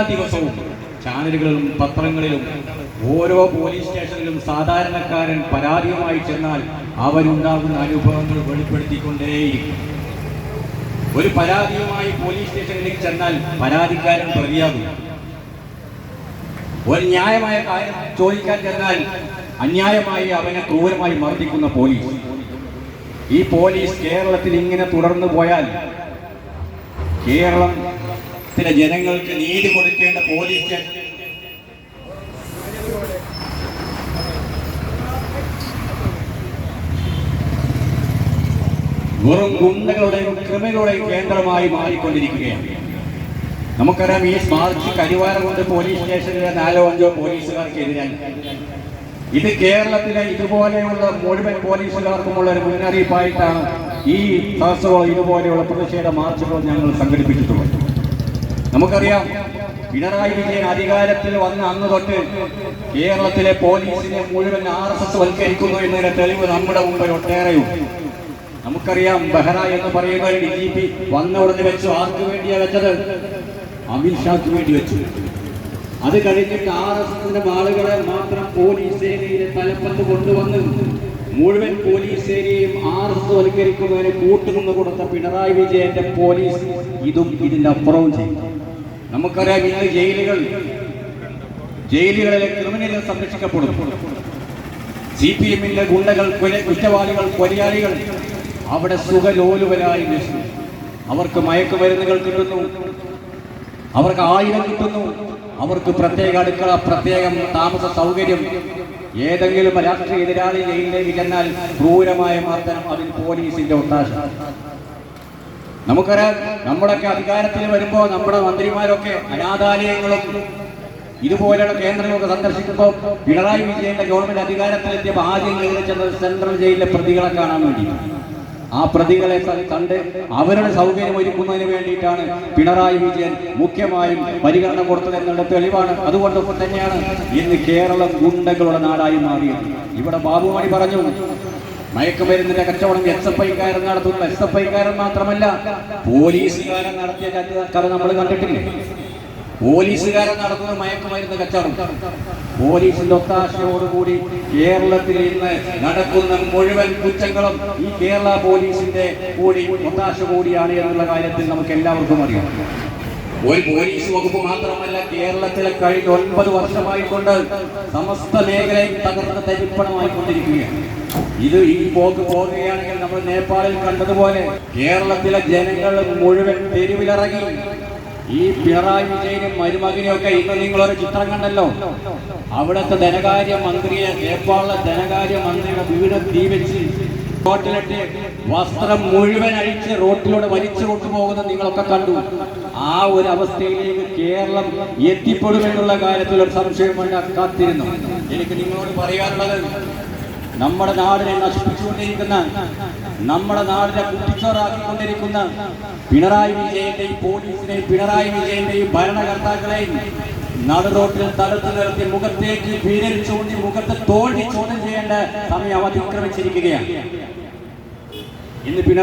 എല്ലാ ദിവസവും ചാനലുകളിലും പത്രങ്ങളിലും ഓരോ പോലീസ് സ്റ്റേഷനിലും സാധാരണക്കാരൻ പരാതിയുമായി ചെന്നാൽ അവരുണ്ടാകുന്ന അനുഭവങ്ങൾ വെളിപ്പെടുത്തിക്കൊണ്ടേയിരിക്കും. ഒരു പരാതിയുമായി പോലീസ് സ്റ്റേഷനിലേക്ക് ചെന്നാൽ പരാതിക്കാരൻ പ്രതിയാകും. ഒരു ന്യായമായ കാര്യം ചോദിക്കാൻ ചെന്നാൽ അന്യായമായി അവനെ ക്രൂരമായി മർദ്ദിക്കുന്ന പോലീസ്. ഈ പോലീസ് കേരളത്തിൽ ഇങ്ങനെ തുടർന്നു പോയാൽ കേരളത്തിലെ ജനങ്ങൾക്ക് നീതി കൊടുക്കേണ്ട പോലീസ് വെറും ഗുണ്ടകളുടെയും ക്രിമികളുടെയും കേന്ദ്രമായി മാറിക്കൊണ്ടിരിക്കുകയാണ്. നമുക്കറിയാം ഈ മാർച്ച് കരിവാരം കൊണ്ട് പോലീസ് സ്റ്റേഷനിലെ നാലോ അഞ്ചോ പോലീസുകാർക്കെതിരായി ഇത് കേരളത്തിലെ ഇതുപോലെയുള്ള മുഴുവൻ പോലീസുകാർക്കുമുള്ള ഒരു മുന്നറിയിപ്പായിട്ടാണ് ഈ സഹസ്രവും ഇതുപോലെയുള്ള പ്രതിഷേധ മാർച്ചുകൾ ഞങ്ങൾ സംഘടിപ്പിച്ചിട്ടുള്ളത്. നമുക്കറിയാം പിണറായി വിജയൻ അധികാരത്തിൽ വന്ന അന്ന് തൊട്ട് കേരളത്തിലെ പോലീസിനെ മുഴുവൻ ആർ എസ് എസ് വൽക്കരിക്കുന്നു എന്നതിന്റെ തെളിവ് നമ്മുടെ മുമ്പിൽ ഒട്ടേറെയുണ്ട്. നമുക്കറിയാം ബെഹ്റ എന്ന് പറയുന്ന ഡി ജി പി വന്ന ഉടനെ വെച്ചു. ആർക്ക് വേണ്ടിയാ വെച്ചത്? അമിത്ഷാക്ക് വേണ്ടി വെച്ചു. അത് കഴിഞ്ഞിട്ട് ആർ എസ് എസിന്റെ ആളുകളെ മാത്രം പോലീസ് സേനയിലെ തലപ്പത്ത് കൊണ്ടുവന്ന് മുഴുവൻ പോലീസ് സേനയും ആർ എസ് വൽക്കരിക്കുന്നതിന് കൂട്ടുനിന്ന് കൊടുത്ത പിണറായി വിജയന്റെ പോലീസ് ഇതും ഇതിന്റെ അപ്പുറവും ചെയ്യും. നമുക്കറിയാം ഇന്ന് ജയിലുകൾ ജയിലുകളിലെ ക്രിമിനലുകൾ സംരക്ഷിക്കപ്പെടും. സി പി എമ്മിന്റെ ഗുണ്ടകൾ കുറ്റവാളികൾ കൊലയാളികൾ അവിടെ സുഖലോലുവരായി നിൽക്കുന്നു. അവർക്ക് മയക്കുമരുന്നുകൾ കിട്ടുന്നു. അവർക്ക് ആയിരം കിട്ടുന്നു. അവർക്ക് പ്രത്യേക അടുക്കള പ്രത്യേകം താമസ സൗകര്യം. ഏതെങ്കിലും രാഷ്ട്രീയ എതിരാളി ജയിലിലേക്ക് ചെന്നാൽ ക്രൂരമായ മർദ്ദനം അതിൽ പോലീസിന്റെ ഒത്താശ നമുക്കറിയാം നമ്മുടെയൊക്കെ അധികാരത്തിൽ വരുമ്പോൾ നമ്മുടെ മന്ത്രിമാരൊക്കെ അനാഥാലയങ്ങളും ഇതുപോലെയുള്ള കേന്ദ്രങ്ങളൊക്കെ സന്ദർശിക്കുമ്പോൾ പിണറായി വിജയന്റെ ഗവൺമെന്റ് അധികാരത്തിലെത്തിയപ്പോൾ ആദ്യം കയറി ചെന്നത് സെൻട്രൽ ജയിലിലെ പ്രതികളെ കാണാൻ വേണ്ടി ആ പ്രതികളെ കണ്ട് അവരുടെ സൗകര്യം ഒരുക്കുന്നതിന് വേണ്ടിയിട്ടാണ് പിണറായി വിജയൻ മുഖ്യമായും പരിഗണന കൊടുത്തത് എന്നുള്ള തെളിവാണ്. അതുകൊണ്ടൊപ്പം തന്നെയാണ് ഇന്ന് കേരളം ഗുണ്ടകളുടെ നാടായി മാറിയത്. ഇവിടെ ബാബുമണി പറഞ്ഞു മയക്കുമരുന്നിന്റെ കച്ചവടം എസ് എഫ് ഐക്കാരൻ നടത്തുന്നു. എസ് എഫ് ഐക്കാരൻ മാത്രമല്ല പോലീസുകാരൻ നടത്തിയ കഥ നമ്മൾ കണ്ടിട്ടില്ലേ? പോലീസുകാരൻ നടത്തുന്ന മയക്കുമരുന്ന് കച്ചവടം. പോലീസിന്റെ ഒത്താശയോടുകൂടി കേരളത്തിൽ ഇന്ന് നടക്കുന്ന മുഴുവൻ കുറ്റങ്ങളും ഈ കേരള പോലീസിന്റെ കൂടി ഒത്താശ കൂടിയാണ് എന്നുള്ള കാര്യത്തിൽ നമുക്ക് എല്ലാവർക്കും അറിയാം. ഒരു പോലീസ് വകുപ്പ് മാത്രമല്ല കേരളത്തിലെ കഴിഞ്ഞ ഒൻപത് വർഷമായിക്കൊണ്ട് സമസ്ത മേഖലയും തകർന്ന് തരിപ്പണമായിക്കൊണ്ടിരിക്കുകയാണ്. ഇത് ഈ പോക്ക് പോകുകയാണെങ്കിൽ നമ്മൾ നേപ്പാളിൽ കണ്ടതുപോലെ കേരളത്തിലെ ജനങ്ങൾ മുഴുവൻ തെരുവിലിറങ്ങി ഈ പിണറായി വിജയനും മരുമകനെയൊക്കെ ഇന്ന് നിങ്ങളൊരു ചിത്രം കണ്ടല്ലോ? അവിടുത്തെ ധനകാര്യ മന്ത്രിയെ നേപ്പാളിലെ ധനകാര്യ മന്ത്രിയുടെ വീട് തീ വെച്ച് റോട്ടിലിട്ട് വസ്ത്രം മുഴുവൻ അഴിച്ച് റോട്ടിലൂടെ വലിച്ചു കൊണ്ടുപോകുന്നത് നിങ്ങളൊക്കെ കണ്ടു. ആ ഒരു അവസ്ഥയിലേക്ക് കേരളം എത്തിപ്പെടുമെന്നുള്ള കാര്യത്തിൽ ഒരു സംശയം കാത്തിരുന്നു. എനിക്ക് നിങ്ങളോട് പറയാനുള്ളത് നമ്മുടെ നാടിനെ നശിപ്പിച്ചുകൊണ്ടിരിക്കുന്ന നമ്മുടെ നാടിനെ കുട്ടിച്ചോറാക്കിക്കൊണ്ടിരിക്കുന്ന പിണറായി വിജയന്റെയും പോലീസിനെയും പിണറായി വിജയന്റെയും ഭരണകർത്താക്കളെയും നടുറോട്ടിൽ തടുത്തു നിർത്തി മുഖത്തേക്ക് ഭീകരിച്ചുകൊണ്ട് മുഖത്ത് തോണ്ടി ചോദ്യം ചെയ്യേണ്ട സമയം അതിക്രമിച്ചിരിക്കുകയാണ്. ഇന്ന്